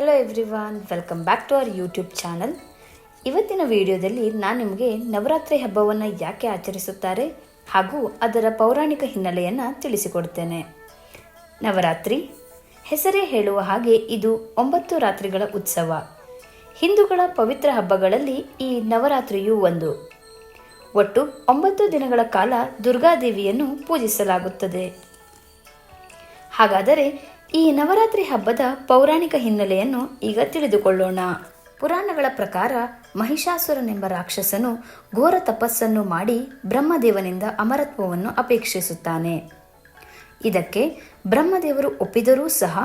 Hello everyone welcome back to our YouTube channel ಇವತ್ತಿನ ವಿಡಿಯೋದಲ್ಲಿ ನಾನು ನಿಮಗೆ ನವರಾತ್ರಿ ಹಬ್ಬವನ್ನು ಯಾಕೆ ಆಚರಿಸುತ್ತಾರೆ ಹಾಗೂ ಅದರ ಪೌರಾಣಿಕ ಹಿನ್ನೆಲೆಯನ್ನು ತಿಳಿಸಿಕೊಡ್ತೇನೆ. ನವರಾತ್ರಿ ಹೆಸರೇ ಹೇಳುವ ಹಾಗೆ ಇದು ಒಂಬತ್ತು ರಾತ್ರಿಗಳ ಉತ್ಸವ. ಹಿಂದೂಗಳ ಪವಿತ್ರ ಹಬ್ಬಗಳಲ್ಲಿ ಈ ನವರಾತ್ರಿಯೂ ಒಂದು. ಒಟ್ಟು ಒಂಬತ್ತು ದಿನಗಳ ಕಾಲ ದುರ್ಗಾದೇವಿಯನ್ನು ಪೂಜಿಸಲಾಗುತ್ತದೆ. ಹಾಗಾದರೆ ಈ ನವರಾತ್ರಿ ಹಬ್ಬದ ಪೌರಾಣಿಕ ಹಿನ್ನೆಲೆಯನ್ನು ಈಗ ತಿಳಿದುಕೊಳ್ಳೋಣ. ಪುರಾಣಗಳ ಪ್ರಕಾರ ಮಹಿಷಾಸುರನೆಂಬ ರಾಕ್ಷಸನು ಘೋರ ತಪಸ್ಸನ್ನು ಮಾಡಿ ಬ್ರಹ್ಮದೇವನಿಂದ ಅಮರತ್ವವನ್ನು ಅಪೇಕ್ಷಿಸುತ್ತಾನೆ. ಇದಕ್ಕೆ ಬ್ರಹ್ಮದೇವರು ಒಪ್ಪಿದರೂ ಸಹ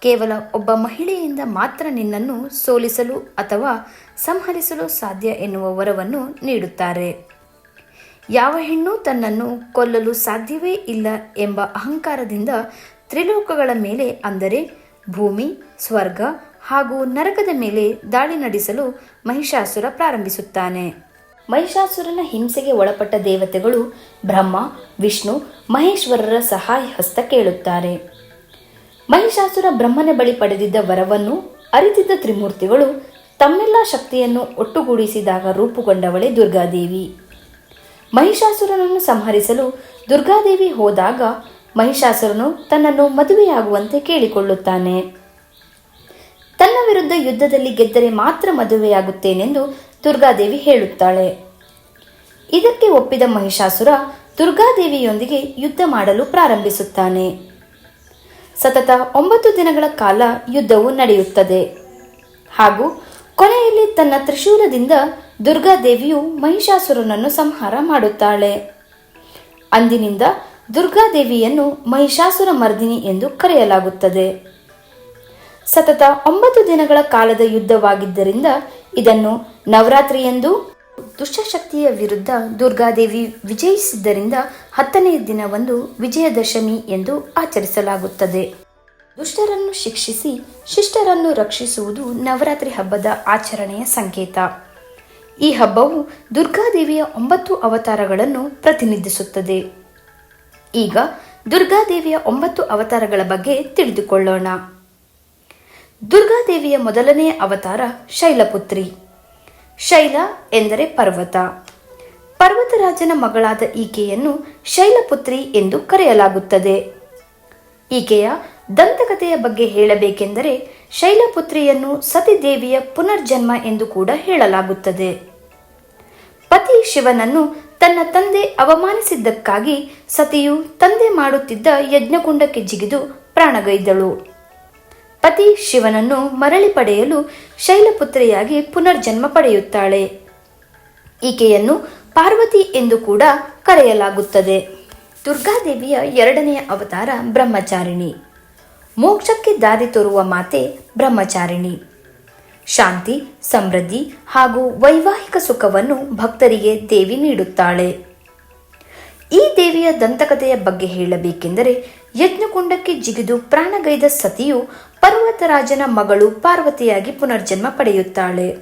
ಕೇವಲ ಒಬ್ಬ ಮಹಿಳೆಯಿಂದ ಮಾತ್ರ ನಿನ್ನನ್ನು ಸೋಲಿಸಲು ಅಥವಾ ಸಂಹರಿಸಲು ಸಾಧ್ಯ ಎನ್ನುವ ವರವನ್ನು ನೀಡುತ್ತಾರೆ. ಯಾವ ಹೆಣ್ಣು ತನ್ನನ್ನು ಕೊಲ್ಲಲು ಸಾಧ್ಯವೇ ಇಲ್ಲ ಎಂಬ ಅಹಂಕಾರದಿಂದ ತ್ರಿಲೋಕಗಳ ಮೇಲೆ ಅಂದರೆ ಭೂಮಿ, ಸ್ವರ್ಗ ಹಾಗೂ ನರಕದ ಮೇಲೆ ದಾಳಿ ನಡೆಸಲು ಮಹಿಷಾಸುರ ಪ್ರಾರಂಭಿಸುತ್ತಾನೆ. ಮಹಿಷಾಸುರನ ಹಿಂಸೆಗೆ ಒಳಪಟ್ಟ ದೇವತೆಗಳು ಬ್ರಹ್ಮ, ವಿಷ್ಣು, ಮಹೇಶ್ವರರ ಸಹಾಯ ಹಸ್ತ ಕೇಳುತ್ತಾರೆ. ಮಹಿಷಾಸುರ ಬ್ರಹ್ಮನ ಬಳಿ ಪಡೆದಿದ್ದ ವರವನ್ನು ಅರಿತಿದ್ದ ತ್ರಿಮೂರ್ತಿಗಳು ತಮ್ಮೆಲ್ಲ ಶಕ್ತಿಯನ್ನು ಒಟ್ಟುಗೂಡಿಸಿದಾಗ ರೂಪುಗೊಂಡವಳೆ ದುರ್ಗಾದೇವಿ. ಮಹಿಷಾಸುರನನ್ನು ಸಂಹರಿಸಲು ದುರ್ಗಾದೇವಿ ಹೋದಾಗ ಮಹಿಷಾಸುರನು ತನ್ನನ್ನು ಮದುವೆಯಾಗುವಂತೆ ಕೇಳಿಕೊಳ್ಳುತ್ತಾನೆ. ತನ್ನ ವಿರುದ್ಧ ಯುದ್ಧದಲ್ಲಿ ಗೆದ್ದರೆ ಮಾತ್ರ ಮದುವೆಯಾಗುತ್ತೇನೆಂದು ದುರ್ಗಾದೇವಿ ಹೇಳುತ್ತಾಳೆ. ಇದಕ್ಕೆ ಒಪ್ಪಿದ ಮಹಿಷಾಸುರ ದುರ್ಗಾದೇವಿಯೊಂದಿಗೆ ಯುದ್ಧ ಮಾಡಲು ಪ್ರಾರಂಭಿಸುತ್ತಾನೆ. ಸತತ ಒಂಬತ್ತು ದಿನಗಳ ಕಾಲ ಯುದ್ಧವು ನಡೆಯುತ್ತದೆ. ಹಾಗೂ ಕೊನೆಯಲ್ಲಿ ತನ್ನ ತ್ರಿಶೂಲದಿಂದ ದುರ್ಗಾದೇವಿಯು ಮಹಿಷಾಸುರನನ್ನು ಸಂಹಾರ ಮಾಡುತ್ತಾಳೆ. ಅಂದಿನಿಂದ ದುರ್ಗಾದೇವಿಯನ್ನು ಮಹಿಷಾಸುರ ಮರ್ದಿನಿ ಎಂದು ಕರೆಯಲಾಗುತ್ತದೆ. ಸತತ ಒಂಬತ್ತು ದಿನಗಳ ಕಾಲದ ಯುದ್ಧವಾಗಿದ್ದರಿಂದ ಇದನ್ನು ನವರಾತ್ರಿ ಎಂದು ದುಷ್ಟಶಕ್ತಿಯ ವಿರುದ್ಧ ದುರ್ಗಾದೇವಿ ವಿಜಯಿಸಿದ್ದರಿಂದ ಹತ್ತನೆಯ ದಿನವಂದು ವಿಜಯದಶಮಿ ಎಂದು ಆಚರಿಸಲಾಗುತ್ತದೆ. ದುಷ್ಟರನ್ನು ಶಿಕ್ಷಿಸಿ ಶಿಷ್ಟರನ್ನು ರಕ್ಷಿಸುವುದು ನವರಾತ್ರಿ ಹಬ್ಬದ ಆಚರಣೆಯ ಸಂಕೇತ. ಈ ಹಬ್ಬವು ದುರ್ಗಾದೇವಿಯ ಒಂಬತ್ತು ಅವತಾರಗಳನ್ನು ಪ್ರತಿನಿಧಿಸುತ್ತದೆ. ಈಗ ದುರ್ಗಾದೇವಿಯ ಒಂಬತ್ತು ಅವತಾರಗಳ ಬಗ್ಗೆ ತಿಳಿದುಕೊಳ್ಳೋಣ. ದುರ್ಗಾದೇವಿಯ ಮೊದಲನೆಯ ಅವತಾರ ಶೈಲಪುತ್ರಿ. ಶೈಲ ಎಂದರೆ ಪರ್ವತ. ಪರ್ವತರಾಜನ ಮಗಳಾದ ಈಕೆಯನ್ನು ಶೈಲಪುತ್ರಿ ಎಂದು ಕರೆಯಲಾಗುತ್ತದೆ. ಈಕೆಯ ದಂತಕಥೆಯ ಬಗ್ಗೆ ಹೇಳಬೇಕೆಂದರೆ ಶೈಲಪುತ್ರಿಯನ್ನು ಸತಿದೇವಿಯ ಪುನರ್ಜನ್ಮ ಎಂದು ಕೂಡ ಹೇಳಲಾಗುತ್ತದೆ. ಪತಿ ಶಿವನನ್ನು ತನ್ನ ತಂದೆ ಅವಮಾನಿಸಿದ್ದಕ್ಕಾಗಿ ಸತಿಯು ತಂದೆ ಮಾಡುತ್ತಿದ್ದ ಯಜ್ಞಕುಂಡಕ್ಕೆ ಜಿಗಿದು ಪ್ರಾಣಗೈದಳು. ಪತಿ ಶಿವನನ್ನು ಮರಳಿ ಪಡೆಯಲು ಶೈಲಪುತ್ರಿಯಾಗಿ ಪುನರ್ಜನ್ಮ ಪಡೆಯುತ್ತಾಳೆ. ಈಕೆಯನ್ನು ಪಾರ್ವತಿ ಎಂದು ಕೂಡ ಕರೆಯಲಾಗುತ್ತದೆ. ದುರ್ಗಾದೇವಿಯ ಎರಡನೆಯ ಅವತಾರ ಬ್ರಹ್ಮಚಾರಿಣಿ. ಮೋಕ್ಷಕ್ಕೆ ದಾರಿ ತೋರುವ ಮಾತೆ ಬ್ರಹ್ಮಚಾರಿಣಿ. ಶಾಂತಿ, ಸಮೃದ್ಧಿ ಹಾಗೂ ವೈವಾಹಿಕ ಸುಖವನ್ನು ಭಕ್ತರಿಗೆ ದೇವಿ ನೀಡುತ್ತಾಳೆ. ಈ ದೇವಿಯ ದಂತಕಥೆಯ ಬಗ್ಗೆ ಹೇಳಬೇಕೆಂದರೆ, ಯಜ್ಞಕುಂಡಕ್ಕೆ ಜಿಗಿದು ಪ್ರಾಣಗೈದ ಸತಿಯು ಪರ್ವತರಾಜನ ಮಗಳು ಪಾರ್ವತಿಯಾಗಿ ಪುನರ್ಜನ್ಮ ಪಡೆಯುತ್ತಾಳೆ.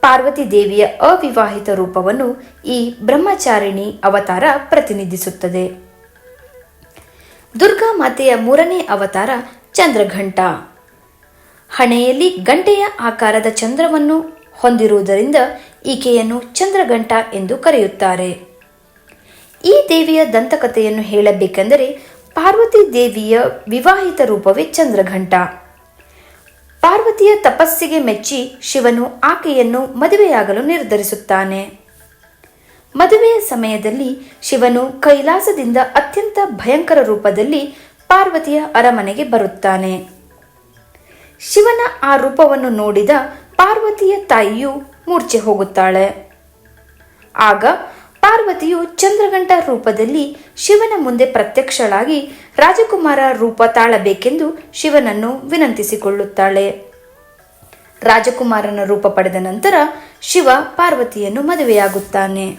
ಪಾರ್ವತಿ ದೇವಿಯ ಅವಿವಾಹಿತ ರೂಪವನ್ನು ಈ ಬ್ರಹ್ಮಚಾರಿಣಿ ಅವತಾರ ಪ್ರತಿನಿಧಿಸುತ್ತದೆ. ದುರ್ಗಾ ಮಾತೆಯ ಮೂರನೇ ಅವತಾರ ಚಂದ್ರಘಂಟ. ಹಣೆಯಲ್ಲಿ ಗಂಟೆಯ ಆಕಾರದ ಚಂದ್ರವನ್ನು ಹೊಂದಿರುವುದರಿಂದ ಈಕೆಯನ್ನು ಚಂದ್ರಗಂಟ ಎಂದು ಕರೆಯುತ್ತಾರೆ. ಈ ದೇವಿಯ ದಂತಕಥೆಯನ್ನು ಹೇಳಬೇಕೆಂದರೆ ಪಾರ್ವತಿ ದೇವಿಯ ವಿವಾಹಿತ ರೂಪವೇ ಚಂದ್ರಘಂಟ. ಪಾರ್ವತಿಯ ತಪಸ್ಸಿಗೆ ಮೆಚ್ಚಿ ಶಿವನು ಆಕೆಯನ್ನು ಮದುವೆಯಾಗಲು ನಿರ್ಧರಿಸುತ್ತಾನೆ. ಮದುವೆಯ ಸಮಯದಲ್ಲಿ ಶಿವನು ಕೈಲಾಸದಿಂದ ಅತ್ಯಂತ ಭಯಂಕರ ರೂಪದಲ್ಲಿ ಪಾರ್ವತಿಯ ಅರಮನೆಗೆ ಬರುತ್ತಾನೆ. ಶಿವನ ಆ ರೂಪವನ್ನು ನೋಡಿದ ಪಾರ್ವತಿಯ ತಾಯಿಯು ಮೂರ್ಛೆ ಹೋಗುತ್ತಾಳೆ. ಆಗ ಪಾರ್ವತಿಯು ಚಂದ್ರಗಂಟ ರೂಪದಲ್ಲಿ ಶಿವನ ಮುಂದೆ ಪ್ರತ್ಯಕ್ಷಳಾಗಿ ರಾಜಕುಮಾರ ರೂಪ ತಾಳಬೇಕೆಂದು ಶಿವನನ್ನು ವಿನಂತಿಸಿಕೊಳ್ಳುತ್ತಾಳೆ. ರಾಜಕುಮಾರನ ರೂಪ ಪಡೆದ ನಂತರ ಶಿವ ಪಾರ್ವತಿಯನ್ನು ಮದುವೆಯಾಗುತ್ತಾನೆ.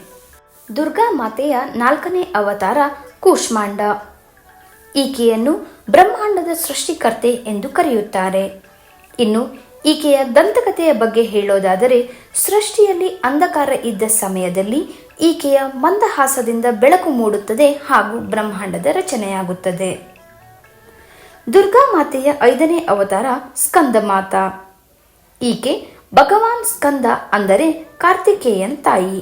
ದುರ್ಗಾ ಮಾತೆಯ ನಾಲ್ಕನೇ ಅವತಾರ ಕೂಷ್ಮಾಂಡ. ಈಕೆಯನ್ನು ಬ್ರಹ್ಮಾಂಡದ ಸೃಷ್ಟಿಕರ್ತೆ ಎಂದು ಕರೆಯುತ್ತಾರೆ. ಇನ್ನು ಈಕೆಯ ದಂತಕಥೆಯ ಬಗ್ಗೆ ಹೇಳೋದಾದರೆ, ಸೃಷ್ಟಿಯಲ್ಲಿ ಅಂಧಕಾರ ಇದ್ದ ಸಮಯದಲ್ಲಿ ಈಕೆಯ ಮಂದಹಾಸದಿಂದ ಬೆಳಕು ಮೂಡುತ್ತದೆ ಹಾಗೂ ಬ್ರಹ್ಮಾಂಡದ ರಚನೆಯಾಗುತ್ತದೆ. ದುರ್ಗಾ ಮಾತೆಯ ಐದನೇ ಅವತಾರ ಸ್ಕಂದ ಮಾತಾ ಈಕೆ ಭಗವಾನ್ ಸ್ಕಂದ ಅಂದರೆ ಕಾರ್ತಿಕೇಯನ್ ತಾಯಿ.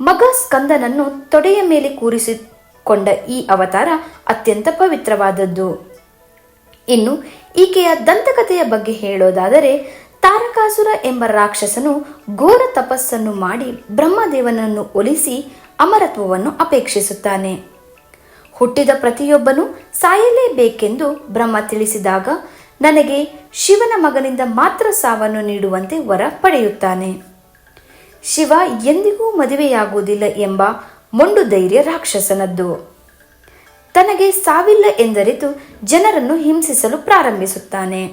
ಮಗ ಸ್ಕಂದನನ್ನು ತೊಡೆಯ ಮೇಲೆ ಕೂರಿಸಿಕೊಂಡ ಈ ಅವತಾರ ಅತ್ಯಂತ ಪವಿತ್ರವಾದದ್ದು. ಇನ್ನು ಈಕೆಯ ದಂತಕಥೆಯ ಬಗ್ಗೆ ಹೇಳೋದಾದರೆ, ತಾರಕಾಸುರ ಎಂಬ ರಾಕ್ಷಸನು ಘೋರ ತಪಸ್ಸನ್ನು ಮಾಡಿ ಬ್ರಹ್ಮದೇವನನ್ನು ಒಲಿಸಿ ಅಮರತ್ವವನ್ನು ಅಪೇಕ್ಷಿಸುತ್ತಾನೆ. ಹುಟ್ಟಿದ ಪ್ರತಿಯೊಬ್ಬನು ಸಾಯಲೇಬೇಕೆಂದು ಬ್ರಹ್ಮ ತಿಳಿಸಿದಾಗ ನನಗೆ ಶಿವನ ಮಗನಿಂದ ಮಾತ್ರ ಸಾವನ್ನು ನೀಡುವಂತೆ ವರ ಪಡೆಯುತ್ತಾನೆ. ಶಿವ ಎಂದಿಗೂ ಮದುವೆಯಾಗುವುದಿಲ್ಲ ಎಂಬ ಮೊಂಡು ಧೈರ್ಯ ರಾಕ್ಷಸನದ್ದು. ತನಗೆ ಸಾವಿಲ್ಲ ಎಂದರಿತು ಜನರನ್ನು ಹಿಂಸಿಸಲು ಪ್ರಾರಂಭಿಸುತ್ತಾನೆ.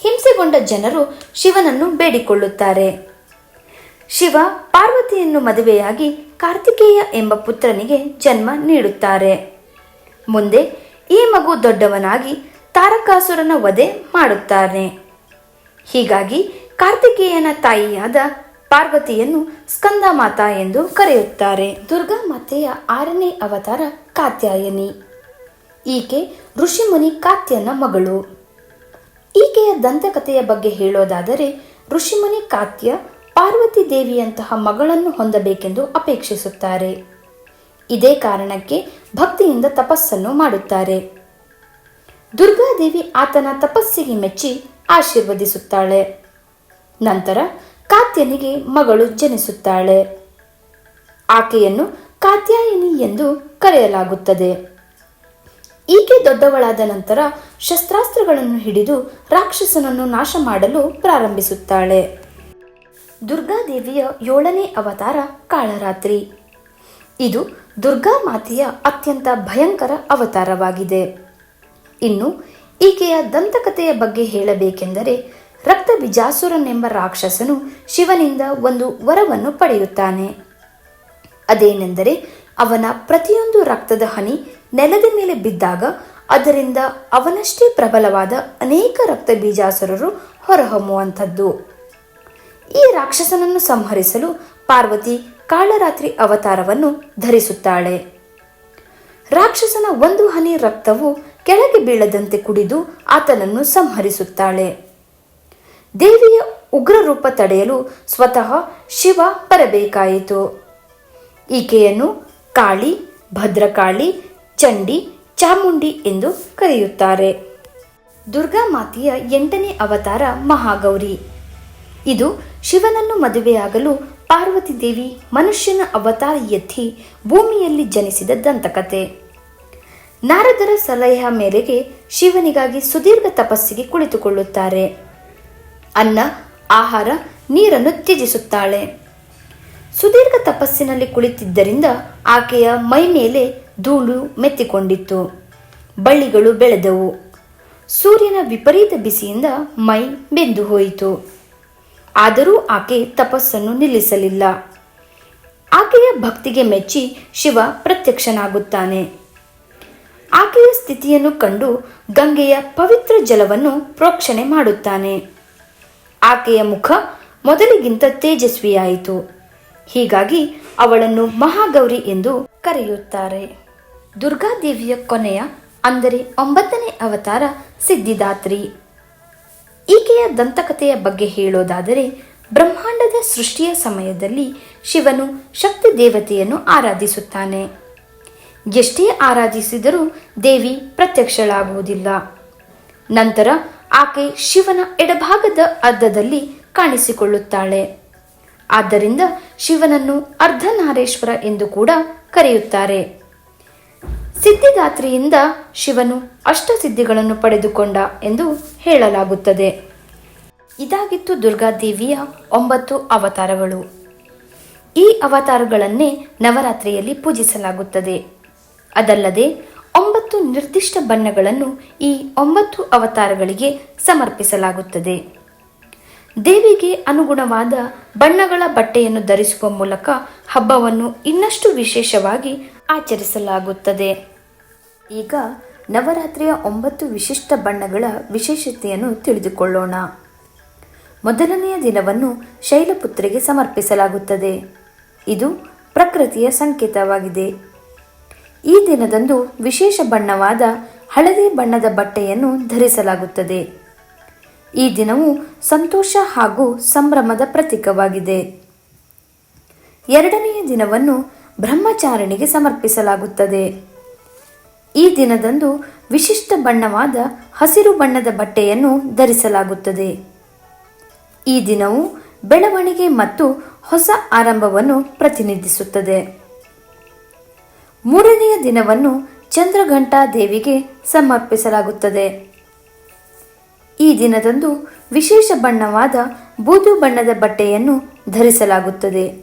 ಹಿಂಸೆಗೊಂಡ ಜನರು ಶಿವನನ್ನು ಬೇಡಿಕೊಳ್ಳುತ್ತಾರೆ. ಶಿವ ಪಾರ್ವತಿಯನ್ನು ಮದುವೆಯಾಗಿ ಕಾರ್ತಿಕೇಯ ಎಂಬ ಪುತ್ರನಿಗೆ ಜನ್ಮ ನೀಡುತ್ತಾರೆ. ಮುಂದೆ ಈ ಮಗು ದೊಡ್ಡವನಾಗಿ ತಾರಕಾಸುರನ ವಧೆ ಮಾಡುತ್ತಾನೆ. ಹೀಗಾಗಿ ಕಾರ್ತಿಕೇಯನ ತಾಯಿಯಾದ ಪಾರ್ವತಿಯನ್ನು ಸ್ಕಂದ ಮಾತಾ ಎಂದು ಕರೆಯುತ್ತಾರೆ. ದುರ್ಗಾ ಮಾತೆಯ ಆರನೇ ಅವತಾರ ಕಾತ್ಯಾಯನಿ. ಈಕೆ ಋಷಿಮುನಿ ಕಾತ್ಯನ ಮಗಳು. ಈಕೆಯ ದಂತಕಥೆಯ ಬಗ್ಗೆ ಹೇಳೋದಾದರೆ, ಋಷಿಮುನಿ ಕಾತ್ಯ ಪಾರ್ವತಿ ದೇವಿಯಂತಹ ಮಗಳನ್ನು ಹೊಂದಬೇಕೆಂದು ಅಪೇಕ್ಷಿಸುತ್ತಾರೆ. ಇದೇ ಕಾರಣಕ್ಕೆ ಭಕ್ತಿಯಿಂದ ತಪಸ್ಸನ್ನು ಮಾಡುತ್ತಾರೆ. ದುರ್ಗಾದೇವಿ ಆತನ ತಪಸ್ಸಿಗೆ ಮೆಚ್ಚಿ ಆಶೀರ್ವದಿಸುತ್ತಾಳೆ. ನಂತರ ಕಾತ್ಯನಿಗೆ ಮಗಳು ಜನಿಸುತ್ತಾಳೆ. ಆಕೆಯನ್ನು ಕಾತ್ಯಾಯಿನಿ ಎಂದು ಕರೆಯಲಾಗುತ್ತದೆ. ಈಕೆ ದೊಡ್ಡವಳಾದ ನಂತರ ಶಸ್ತ್ರಾಸ್ತ್ರಗಳನ್ನು ಹಿಡಿದು ರಾಕ್ಷಸನನ್ನು ನಾಶ ಮಾಡಲು ಪ್ರಾರಂಭಿಸುತ್ತಾಳೆ. ದುರ್ಗಾದೇವಿಯ ಏಳನೇ ಅವತಾರ ಕಾಳರಾತ್ರಿ. ಇದು ದುರ್ಗಾ ಮಾತೆಯ ಅತ್ಯಂತ ಭಯಂಕರ ಅವತಾರವಾಗಿದೆ. ಇನ್ನು ಈಕೆಯ ದಂತಕಥೆಯ ಬಗ್ಗೆ ಹೇಳಬೇಕೆಂದರೆ ರಕ್ತ ಬಿಜಾಸುರನೆಂಬ ರಾಕ್ಷಸನು ಶಿವನಿಂದ ಒಂದು ವರವನ್ನು ಪಡೆಯುತ್ತಾನೆ. ಅದೇನೆಂದರೆ ಅವನ ಪ್ರತಿಯೊಂದು ರಕ್ತದ ಹನಿ ನೆಲದ ಮೇಲೆ ಬಿದ್ದಾಗ ಅದರಿಂದ ಅವನಷ್ಟೇ ಪ್ರಬಲವಾದ ಅನೇಕ ರಕ್ತ ಬೀಜಾಸುರರು ಹೊರಹೊಮ್ಮುವಂಥದ್ದು. ಈ ರಾಕ್ಷಸನನ್ನು ಸಂಹರಿಸಲು ಪಾರ್ವತಿ ಕಾಳರಾತ್ರಿ ಅವತಾರವನ್ನು ಧರಿಸುತ್ತಾಳೆ. ರಾಕ್ಷಸನ ಒಂದು ಹನಿ ರಕ್ತವು ಕೆಳಗೆ ಬೀಳದಂತೆ ಕುಡಿದು ಆತನನ್ನು ಸಂಹರಿಸುತ್ತಾಳೆ. ದೇವಿಯ ಉಗ್ರ ರೂಪ ತಡೆಯಲು ಸ್ವತಃ ಶಿವ ಬರಬೇಕಾಯಿತು. ಈಕೆಯನ್ನು ಕಾಳಿ, ಭದ್ರಕಾಳಿ, ಚಂಡಿ, ಚಾಮುಂಡಿ ಎಂದು ಕರೆಯುತ್ತಾರೆ. ದುರ್ಗಾ ಮಾತೆಯ ಎಂಟನೇ ಅವತಾರ ಮಹಾಗೌರಿ. ಇದು ಶಿವನನ್ನು ಮದುವೆಯಾಗಲು ಪಾರ್ವತಿ ದೇವಿ ಮನುಷ್ಯನ ಅವತಾರ ಎತ್ತಿ ಭೂಮಿಯಲ್ಲಿ ಜನಿಸಿದ ದಂತಕತೆ ನಾರದರ ಸಲಹೆಯ ಮೇರೆಗೆ ಶಿವನಿಗಾಗಿ ಸುದೀರ್ಘ ತಪಸ್ಸಿಗೆ ಕುಳಿತುಕೊಳ್ಳುತ್ತಾರೆ. ಅನ್ನ, ಆಹಾರ, ನೀರನ್ನು ತ್ಯಜಿಸುತ್ತಾಳೆ. ಸುದೀರ್ಘ ತಪಸ್ಸಿನಲ್ಲಿ ಕುಳಿತಿದ್ದರಿಂದ ಆಕೆಯ ಮೈ ಮೇಲೆ ಧೂಳು ಮೆತ್ತಿಕೊಂಡಿತ್ತು. ಬಳ್ಳಿಗಳು ಬೆಳೆದವು. ಸೂರ್ಯನ ವಿಪರೀತ ಬಿಸಿಯಿಂದ ಮೈ ಬೆಂದು ಹೋಯಿತು. ಆದರೂ ಆಕೆ ತಪಸ್ಸನ್ನು ನಿಲ್ಲಿಸಲಿಲ್ಲ. ಆಕೆಯ ಭಕ್ತಿಗೆ ಮೆಚ್ಚಿ ಶಿವ ಪ್ರತ್ಯಕ್ಷನಾಗುತ್ತಾನೆ. ಆಕೆಯ ಸ್ಥಿತಿಯನ್ನು ಕಂಡು ಗಂಗೆಯ ಪವಿತ್ರ ಜಲವನ್ನು ಪ್ರೋಕ್ಷಣೆ ಮಾಡುತ್ತಾನೆ. ಆಕೆಯ ಮುಖ ಮೊದಲಿಗಿಂತ ತೇಜಸ್ವಿಯಾಯಿತು. ಹೀಗಾಗಿ ಅವಳನ್ನು ಮಹಾಗೌರಿ ಎಂದು ಕರೆಯುತ್ತಾರೆ. ದುರ್ಗಾದೇವಿಯ ಕೊನೆಯ, ಅಂದರೆ ಒಂಬತ್ತನೇ ಅವತಾರ ಸಿದ್ಧಿದಾತ್ರಿ. ಈಕೆಯ ದಂತಕಥೆಯ ಬಗ್ಗೆ ಹೇಳೋದಾದರೆ, ಬ್ರಹ್ಮಾಂಡದ ಸೃಷ್ಟಿಯ ಸಮಯದಲ್ಲಿ ಶಿವನು ಶಕ್ತಿ ದೇವತೆಯನ್ನು ಆರಾಧಿಸುತ್ತಾನೆ. ಎಷ್ಟೇ ಆರಾಧಿಸಿದರೂ ದೇವಿ ಪ್ರತ್ಯಕ್ಷಳಾಗುವುದಿಲ್ಲ. ನಂತರ ಆಕೆ ಶಿವನ ಎಡಭಾಗದ ಅರ್ಧದಲ್ಲಿ ಕಾಣಿಸಿಕೊಳ್ಳುತ್ತಾಳೆ. ಆದ್ದರಿಂದ ಶಿವನನ್ನು ಅರ್ಧನಾರೇಶ್ವರ ಎಂದು ಕೂಡ ಕರೆಯುತ್ತಾರೆ. ಸಿದ್ಧಿದಾತ್ರಿಯಿಂದ ಶಿವನು ಅಷ್ಟಸಿದ್ಧಿಗಳನ್ನು ಪಡೆದುಕೊಂಡ ಎಂದು ಹೇಳಲಾಗುತ್ತದೆ. ಇದಾಗಿತ್ತು ದುರ್ಗಾದೇವಿಯ ಒಂಬತ್ತು ಅವತಾರಗಳು. ಈ ಅವತಾರಗಳನ್ನೇ ನವರಾತ್ರಿಯಲ್ಲಿ ಪೂಜಿಸಲಾಗುತ್ತದೆ. ಅದಲ್ಲದೆ ಒಂಬತ್ತು ನಿರ್ದಿಷ್ಟ ಬಣ್ಣಗಳನ್ನು ಈ ಒಂಬತ್ತು ಅವತಾರಗಳಿಗೆ ಸಮರ್ಪಿಸಲಾಗುತ್ತದೆ. ದೇವಿಗೆ ಅನುಗುಣವಾದ ಬಣ್ಣಗಳ ಬಟ್ಟೆಯನ್ನು ಧರಿಸುವ ಮೂಲಕ ಹಬ್ಬವನ್ನು ಇನ್ನಷ್ಟು ವಿಶೇಷವಾಗಿ ಆಚರಿಸಲಾಗುತ್ತದೆ. ಈಗ ನವರಾತ್ರಿಯ ಒಂಬತ್ತು ವಿಶಿಷ್ಟ ಬಣ್ಣಗಳ ವಿಶೇಷತೆಯನ್ನು ತಿಳಿದುಕೊಳ್ಳೋಣ. ಮೊದಲನೆಯ ದಿನವನ್ನು ಶೈಲಪುತ್ರಿಗೆ ಸಮರ್ಪಿಸಲಾಗುತ್ತದೆ. ಇದು ಪ್ರಕೃತಿಯ ಸಂಕೇತವಾಗಿದೆ. ಈ ದಿನದಂದು ವಿಶೇಷ ಬಣ್ಣವಾದ ಹಳದಿ ಬಣ್ಣದ ಬಟ್ಟೆಯನ್ನು ಧರಿಸಲಾಗುತ್ತದೆ. ಈ ದಿನವು ಸಂತೋಷ ಹಾಗೂ ಸಂಭ್ರಮದ ಪ್ರತೀಕವಾಗಿದೆ. ಎರಡನೆಯ ದಿನವನ್ನು ಬ್ರಹ್ಮಚಾರಣಿಗೆ ಸಮರ್ಪಿಸಲಾಗುತ್ತದೆ. ಈ ದಿನದಂದು ವಿಶಿಷ್ಟ ಬಣ್ಣವಾದ ಹಸಿರು ಬಣ್ಣದ ಬಟ್ಟೆಯನ್ನು ಧರಿಸಲಾಗುತ್ತದೆ. ಈ ದಿನವು ಬೆಳವಣಿಗೆ ಮತ್ತು ಹೊಸ ಆರಂಭವನ್ನು ಪ್ರತಿನಿಧಿಸುತ್ತದೆ. ಮೂರನೆಯ ದಿನವನ್ನು ಚಂದ್ರಘಂಟಾ ದೇವಿಗೆ ಸಮರ್ಪಿಸಲಾಗುತ್ತದೆ. ಈ ದಿನದಂದು ವಿಶೇಷ ಬಣ್ಣವಾದ ಬೂದು ಬಣ್ಣದ ಬಟ್ಟೆಯನ್ನು ಧರಿಸಲಾಗುತ್ತದೆ.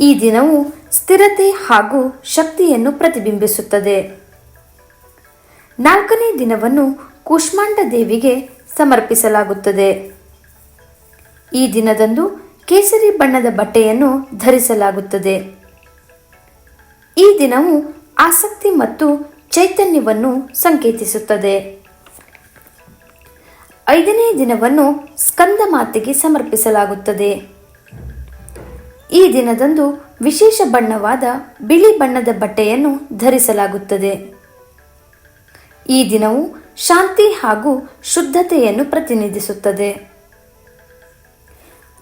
ಈ ದಿನವು ಸ್ಥಿರತೆ ಹಾಗೂ ಶಕ್ತಿಯನ್ನು ಪ್ರತಿಬಿಂಬಿಸುತ್ತದೆ. ನಾಲ್ಕನೇ ದಿನವನ್ನು ಕೂಷ್ಮಾಂಡ ದೇವಿಗೆ ಸಮರ್ಪಿಸಲಾಗುತ್ತದೆ. ಈ ದಿನದಂದು ಕೇಸರಿ ಬಣ್ಣದ ಬಟ್ಟೆಯನ್ನು ಧರಿಸಲಾಗುತ್ತದೆ. ಈ ದಿನವು ಆಸಕ್ತಿ ಮತ್ತು ಚೈತನ್ಯವನ್ನು ಸಂಕೇತಿಸುತ್ತದೆ. ಐದನೇ ದಿನವನ್ನು ಸ್ಕಂದ ಮಾತೆಗೆ ಸಮರ್ಪಿಸಲಾಗುತ್ತದೆ. ಈ ದಿನದಂದು ವಿಶೇಷ ಬಣ್ಣವಾದ ಬಿಳಿ ಬಣ್ಣದ ಬಟ್ಟೆಯನ್ನು ಧರಿಸಲಾಗುತ್ತದೆ. ಈ ದಿನವು ಶಾಂತಿ ಹಾಗೂ ಶುದ್ಧತೆಯನ್ನು ಪ್ರತಿನಿಧಿಸುತ್ತದೆ.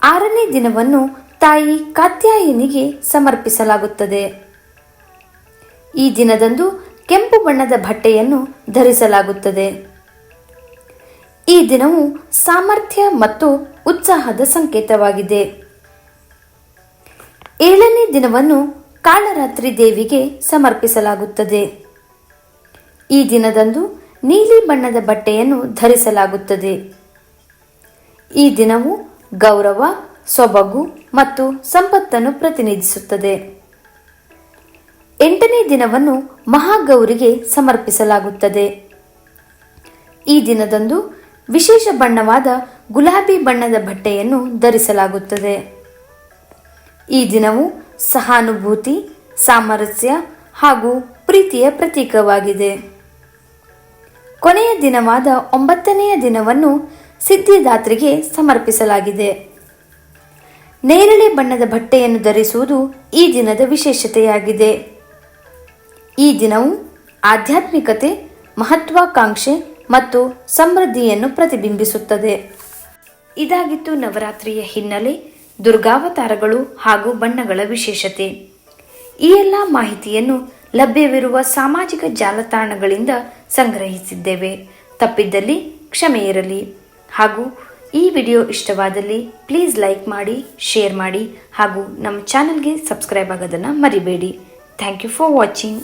ಆರನೇ ದಿನವನ್ನು ತಾಯಿ ಕಾತ್ಯಾಯಿನಿಗೆ ಸಮರ್ಪಿಸಲಾಗುತ್ತದೆ. ಈ ದಿನದಂದು ಕೆಂಪು ಬಣ್ಣದ ಬಟ್ಟೆಯನ್ನು ಧರಿಸಲಾಗುತ್ತದೆ. ಈ ದಿನವು ಸಾಮರ್ಥ್ಯ ಮತ್ತು ಉತ್ಸಾಹದ ಸಂಕೇತವಾಗಿದೆ. ಏಳನೇ ದಿನವನ್ನು ಕಾಳರಾತ್ರಿ ದೇವಿಗೆ ಸಮರ್ಪಿಸಲಾಗುತ್ತದೆ. ಈ ದಿನದಂದು ನೀಲಿ ಬಣ್ಣದ ಬಟ್ಟೆಯನ್ನು ಧರಿಸಲಾಗುತ್ತದೆ. ಈ ದಿನವು ಗೌರವ, ಸೊಬಗು ಮತ್ತು ಸಂಪತ್ತನ್ನು ಪ್ರತಿನಿಧಿಸುತ್ತದೆ. ಎಂಟನೇ ದಿನವನ್ನು ಮಹಾಗೌರಿಗೆ ಸಮರ್ಪಿಸಲಾಗುತ್ತದೆ. ಈ ದಿನದಂದು ವಿಶೇಷ ಬಣ್ಣವಾದ ಗುಲಾಬಿ ಬಣ್ಣದ ಬಟ್ಟೆಯನ್ನು ಧರಿಸಲಾಗುತ್ತದೆ. ಈ ದಿನವು ಸಹಾನುಭೂತಿ, ಸಾಮರಸ್ಯ ಹಾಗೂ ಪ್ರೀತಿಯ ಪ್ರತೀಕವಾಗಿದೆ. ಕೊನೆಯ ದಿನವಾದ ಒಂಬತ್ತನೆಯ ದಿನವನ್ನು ಸಿದ್ಧಿದಾತ್ರಿಗೆ ಸಮರ್ಪಿಸಲಾಗಿದೆ. ನೇರಳೆ ಬಣ್ಣದ ಬಟ್ಟೆಯನ್ನು ಧರಿಸುವುದು ಈ ದಿನದ ವಿಶೇಷತೆಯಾಗಿದೆ. ಈ ದಿನವು ಆಧ್ಯಾತ್ಮಿಕತೆ, ಮಹತ್ವಾಕಾಂಕ್ಷೆ ಮತ್ತು ಸಮೃದ್ಧಿಯನ್ನು ಪ್ರತಿಬಿಂಬಿಸುತ್ತದೆ. ಇದಾಗಿತ್ತು ನವರಾತ್ರಿಯ ಹಿನ್ನೆಲೆ, ದುರ್ಗಾವತಾರಗಳು ಹಾಗೂ ಬಣ್ಣಗಳ ವಿಶೇಷತೆ. ಈ ಎಲ್ಲ ಮಾಹಿತಿಯನ್ನು ಲಭ್ಯವಿರುವ ಸಾಮಾಜಿಕ ಜಾಲತಾಣಗಳಿಂದ ಸಂಗ್ರಹಿಸಿದ್ದೇವೆ. ತಪ್ಪಿದ್ದಲ್ಲಿ ಕ್ಷಮೆ ಇರಲಿ. ಹಾಗೂ ಈ ವಿಡಿಯೋ ಇಷ್ಟವಾದಲ್ಲಿ ಪ್ಲೀಸ್ ಲೈಕ್ ಮಾಡಿ, ಶೇರ್ ಮಾಡಿ ಹಾಗೂ ನಮ್ಮ ಚಾನಲ್ಗೆ ಸಬ್ಸ್ಕ್ರೈಬ್ ಆಗೋದನ್ನು ಮರಿಬೇಡಿ. Thank you for watching.